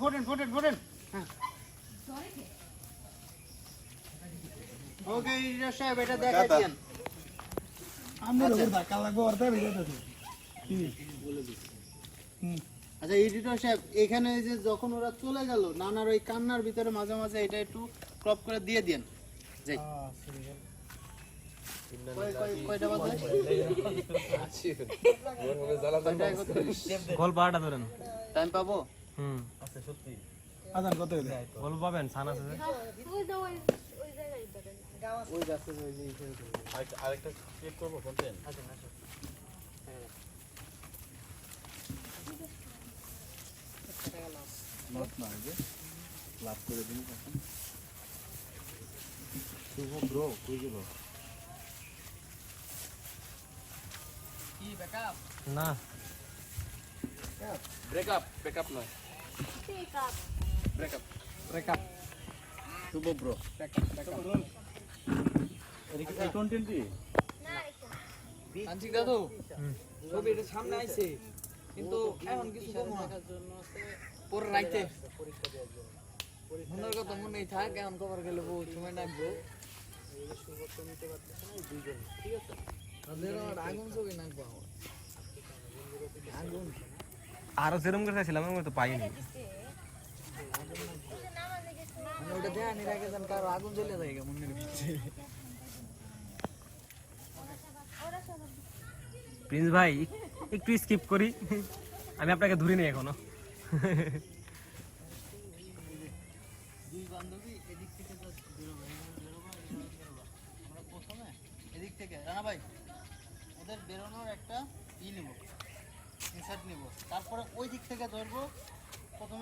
ফোটেন ফোটেন ফোটেন হ্যাঁ। ওকে ইন্দ্র সাহেব এটা দেখাই দিয়েন আমার উপর ধাক্কা লাগবো অর্ধে ভিজে তো। আচ্ছা এডিটর সাহেব এখানে যে যখন ওরা চলে গেল নানার ওই কান্নার ভিতরে মাঝে মাঝে এটা একটু ক্রপ করে দিয়ে দেন। যাই? গল্প আটা ধরেন। টাইম পাবো? হুম। আদান কত হইলে? গল্প পাবেন সান আছে ওই তো ওই ওই জায়গায় ধরেন ওই যাচ্ছে ওই যে। আরেকটা চেক করব কন্টেন্ট আসেন, আসেন। হ্যাঁ। না যে। লাভ করে দিন এখন। শুভ ব্রো কই গেল? কি ব্যাকআপ? না। ব্রেকআপ ব্রেকআপ নয়। Breakup backup Shubho bro backup backup এই কন্টেন্টই না আনছি দাদু। ছবি এটা সামনে আইছে। কিন্তু এখন কিছু করব না। পরে রাইতে। মনের কথা মনেই থাক এখন কবার গেলে বউ সময় নাকবো তাদের আমার আগুন ছবি নাকবো আমার। আরও সেরম করে চাইছিলাম আমি তো পাইনি। কারও আগুন জ্বলে যায় প্রিন্স ভাই একটু স্কিপ করি। আমি আপনাকে ধরি নি এখনও। দুই বান্ধবী এদিক থেকে, রানা ভাই, ওদের বেরোনোর একটা ই নিব। তারপরে ওই দিক থেকে ধরবো।